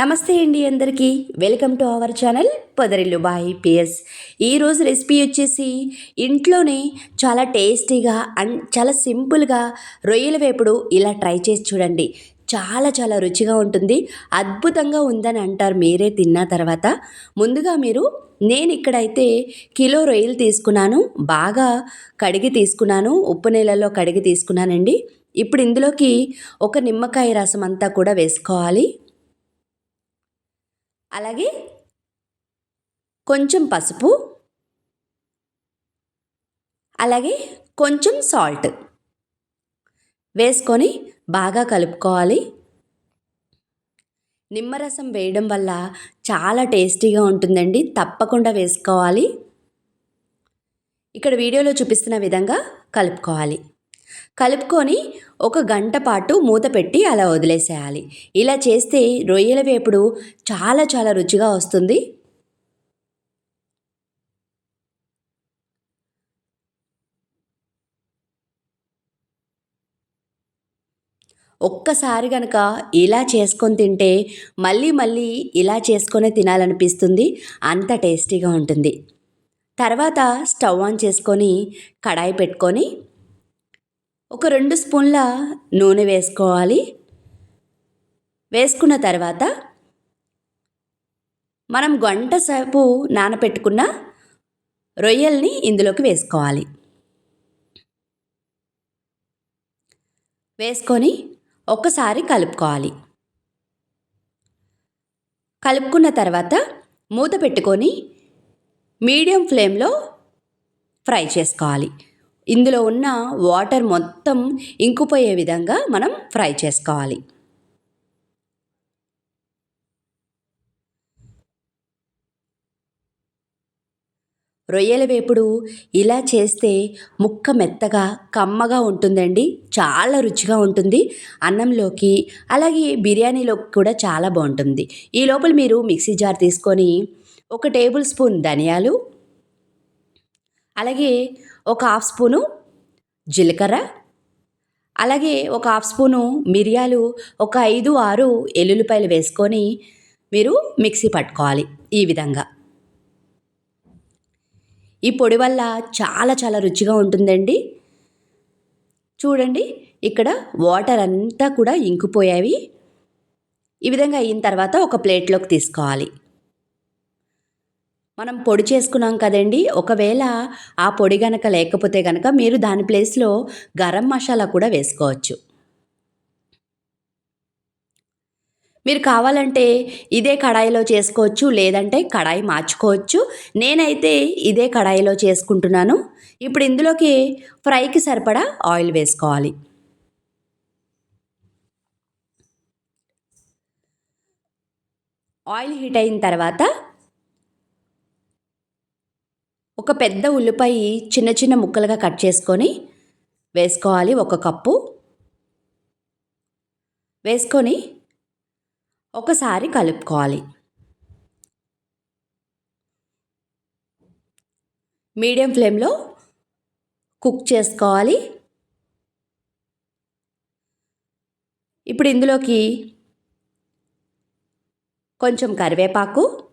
నమస్తే అండి అందరికీ. Welcome to our channel Podarillu by P S. ఈరోజు రెసిపీ వచ్చేసి ఇంట్లోనే చాలా టేస్టీగా అండ్ చాలా సింపుల్గా రొయ్యల వేపుడు ఇలా ట్రై చేసి చూడండి. చాలా చాలా రుచిగా ఉంటుంది. అద్భుతంగా ఉందని అంటారు మీరే తిన్న తర్వాత. ముందుగా మీరు నేను ఇక్కడైతే కిలో రొయ్యలు తీసుకున్నాను. బాగా కడిగి తీసుకున్నాను. ఉప్పు నీళ్ళలో కడిగి తీసుకున్నానండి. ఇప్పుడు ఇందులోకి ఒక నిమ్మకాయ రసం అంతా కూడా వేసుకోవాలి. అలాగే కొంచెం పసుపు అలాగే కొంచెం సాల్ట్ వేసుకొని బాగా కలుపుకోవాలి. నిమ్మరసం వేయడం వల్ల చాలా టేస్టీగా ఉంటుందండి. తప్పకుండా వేసుకోవాలి. ఇక్కడ వీడియోలో చూపిస్తున్న విధంగా కలుపుకోవాలి. కలుపుకొని ఒక గంట పాటు మూత పెట్టి అలా వదిలేసేయాలి. ఇలా చేస్తే రొయ్యల వేపుడు చాలా చాలా రుచిగా వస్తుంది. ఒక్కసారి కనుక ఇలా చేసుకొని తింటే మళ్ళీ మళ్ళీ ఇలా చేసుకొని తినాలనిపిస్తుంది. అంత టేస్టీగా ఉంటుంది. తర్వాత స్టవ్ ఆన్ చేసుకొని కడాయి పెట్టుకొని ఒక రెండు స్పూన్ల నూనె వేసుకోవాలి. వేసుకున్న తర్వాత మనం గంట సేపు నానపెట్టుకున్న రొయ్యల్ని ఇందులోకి వేసుకోవాలి. వేసుకొని ఒక్కసారి కలుపుకోవాలి. కలుపుకున్న తర్వాత మూత పెట్టుకొని మీడియం ఫ్లేమ్లో ఫ్రై చేసుకోవాలి. ఇందులో ఉన్న వాటర్ మొత్తం ఇంకుపోయే విధంగా మనం ఫ్రై చేసుకోవాలి. రొయ్యల వేపుడు ఇలా చేస్తే ముక్క మెత్తగా కమ్మగా ఉంటుందండి. చాలా రుచిగా ఉంటుంది. అన్నంలోకి అలాగే బిర్యానీలోకి కూడా చాలా బాగుంటుంది. ఈ లోపల మీరు మిక్సీ జార్ తీసుకొని ఒక టేబుల్ స్పూన్ ధనియాలు అలాగే ఒక హాఫ్ స్పూను జీలకర్ర అలాగే ఒక హాఫ్ స్పూను మిరియాలు ఒక ఐదు ఆరు ఎల్లుల్లిపాయలు వేసుకొని మీరు మిక్సీ పట్టుకోవాలి ఈ విధంగా. ఈ పొడి వల్ల చాలా చాలా రుచిగా ఉంటుందండి. చూడండి ఇక్కడ వాటర్ అంతా కూడా ఇంకిపోయాయి. ఈ విధంగా అయిన తర్వాత ఒక ప్లేట్లోకి తీసుకోవాలి. మనం పొడి చేసుకున్నాం కదండి. ఒకవేళ ఆ పొడి గనక లేకపోతే కనుక మీరు దాని ప్లేస్లో గరం మసాలా కూడా వేసుకోవచ్చు. మీరు కావాలంటే ఇదే కడాయిలో చేసుకోవచ్చు లేదంటే కడాయి మార్చుకోవచ్చు. నేనైతే ఇదే కడాయిలో చేసుకుంటున్నాను. ఇప్పుడు ఇందులోకి ఫ్రైకి సరిపడా ఆయిల్ వేసుకోవాలి. ఆయిల్ హీట్ అయిన తర్వాత ఒక పెద్ద ఉల్లిపాయ చిన్న చిన్న ముక్కలుగా కట్ చేసుకొని వేసుకోవాలి ఒక కప్పు. వేసుకొని ఒకసారి కలుపుకోవాలి. మీడియం ఫ్లేమ్లో కుక్ చేసుకోవాలి. ఇప్పుడు ఇందులోకి కొంచెం కరివేపాకు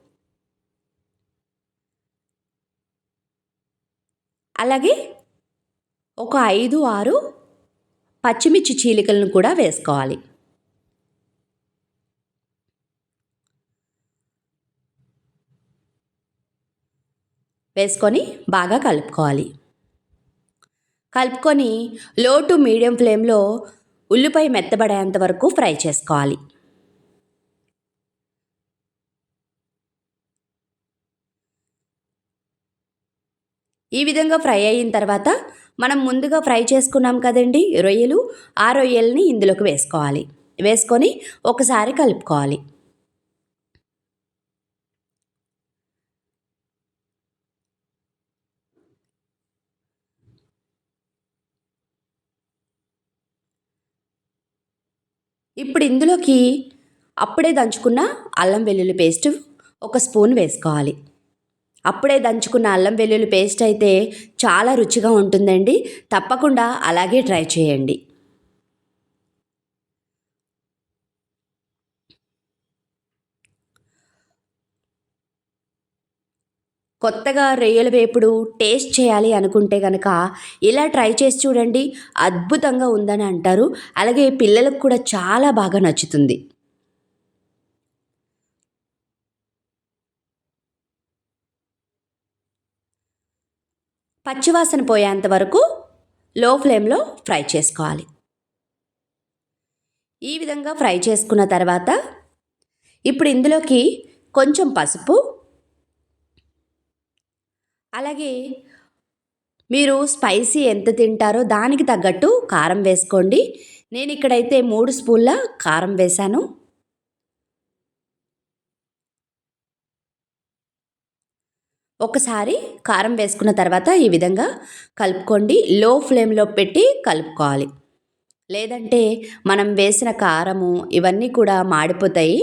అలాగే ఒక ఐదు ఆరు పచ్చిమిర్చి చీలికలను కూడా వేసుకోవాలి. వేసుకొని బాగా కలుపుకోవాలి. కలుపుకొని లో టు మీడియం ఫ్లేమ్లో ఉల్లిపాయ మెత్తబడేంత వరకు ఫ్రై చేసుకోవాలి. ఈ విధంగా ఫ్రై అయిన తర్వాత మనం ముందుగా ఫ్రై చేసుకున్నాం కదండి రొయ్యలు. ఆ రొయ్యల్ని ఇందులోకి వేసుకోవాలి. వేసుకొని ఒకసారి కలుపుకోవాలి. ఇప్పుడు ఇందులోకి అప్పుడే దంచుకున్న అల్లం వెల్లుల్లి పేస్ట్ ఒక స్పూన్ వేసుకోవాలి. అప్పుడే దంచుకున్న అల్లం వెల్లుల్లి పేస్ట్ అయితే చాలా రుచిగా ఉంటుందండి. తప్పకుండా అలాగే ట్రై చేయండి. కొత్తగా రొయ్యల వేపుడు టేస్ట్ చేయాలి అనుకుంటే కనుక ఇలా ట్రై చేసి చూడండి. అద్భుతంగా ఉందని అంటారు. అలాగే పిల్లలకు కూడా చాలా బాగా నచ్చుతుంది. పచ్చివాసన పోయేంత వరకు లో ఫ్లేమ్లో ఫ్రై చేసుకోవాలి. ఈ విధంగా ఫ్రై చేసుకున్న తర్వాత ఇప్పుడు ఇందులోకి కొంచెం పసుపు అలాగే మీరు స్పైసీ ఎంత తింటారో దానికి తగ్గట్టు కారం వేసుకోండి. నేను ఇక్కడైతే మూడు స్పూన్ల కారం వేశాను. ఒకసారి కారం వేసుకున్న తర్వాత ఈ విధంగా కలుపుకోండి. లో ఫ్లేమ్లో పెట్టి కలుపుకోవాలి. లేదంటే మనం వేసిన కారము ఇవన్నీ కూడా మాడిపోతాయి.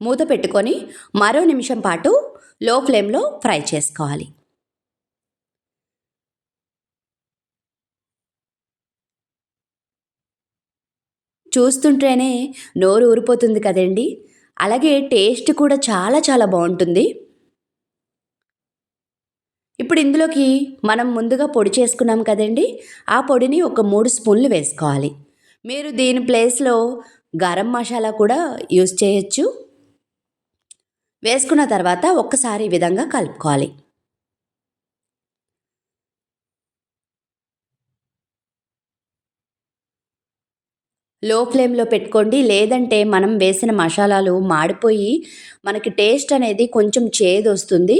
మూత పెట్టుకొని మరో నిమిషం పాటు లో ఫ్లేమ్లో ఫ్రై చేసుకోవాలి. చూస్తుంటేనే నోరు ఊరిపోతుంది కదండి. అలాగే టేస్ట్ కూడా చాలా చాలా బాగుంటుంది. ఇప్పుడు ఇందులోకి మనం ముందుగా పొడి చేసుకున్నాం కదండి. ఆ పొడిని ఒక మూడు స్పూన్లు వేసుకోవాలి. మీరు దీని ప్లేస్లో గరం మసాలా కూడా యూస్ చేయొచ్చు. వేసుకున్న తర్వాత ఒక్కసారి ఈ విధంగా కలుపుకోవాలి. లో ఫ్లేమ్లో పెట్టుకోండి. లేదంటే మనం వేసిన మసాలాలు మాడిపోయి మనకి టేస్ట్ అనేది కొంచెం చేదు వస్తుంది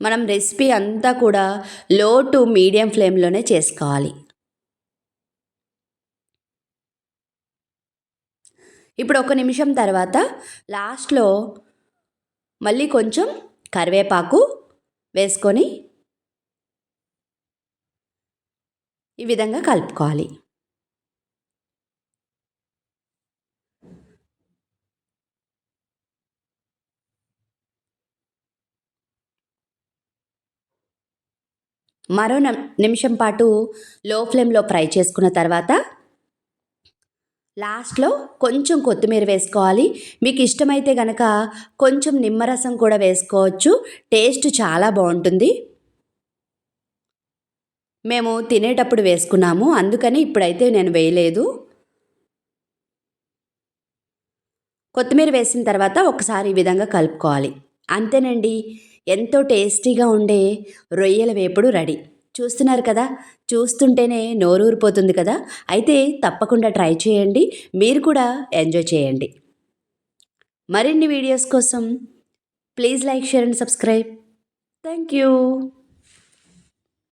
మనం రెసిపీ అంతా కూడా లో టు మీడియం ఫ్లేమ్లోనే చేసుకోవాలి. ఇప్పుడు ఒక నిమిషం తర్వాత లాస్ట్లో మళ్ళీ కొంచెం కరివేపాకు వేసుకొని ఈ విధంగా కలుపుకోవాలి. మరో నిమిషం పాటు లో ఫ్లేమ్లో ఫ్రై చేసుకున్న తర్వాత లాస్ట్లో కొంచెం కొత్తిమీర వేసుకోవాలి. మీకు ఇష్టమైతే కనుక కొంచెం నిమ్మరసం కూడా వేసుకోవచ్చు. టేస్ట్ చాలా బాగుంటుంది. మేము తినేటప్పుడు వేసుకున్నాము. అందుకని ఇప్పుడైతే నేను వేయలేదు. కొత్తిమీర వేసిన తర్వాత ఒకసారి ఈ విధంగా కలుపుకోవాలి. అంతేనండి. ఎంతో టేస్టీగా ఉండే రొయ్యల వేపుడు రెడీ. చూస్తున్నారు కదా? చూస్తుంటేనే నోరూరిపోతుంది కదా? అయితే తప్పకుండా ట్రై చేయండి. మీరు కూడా ఎంజాయ్ చేయండి. మరిన్ని వీడియోస్ కోసం please like share and subscribe. Thank you.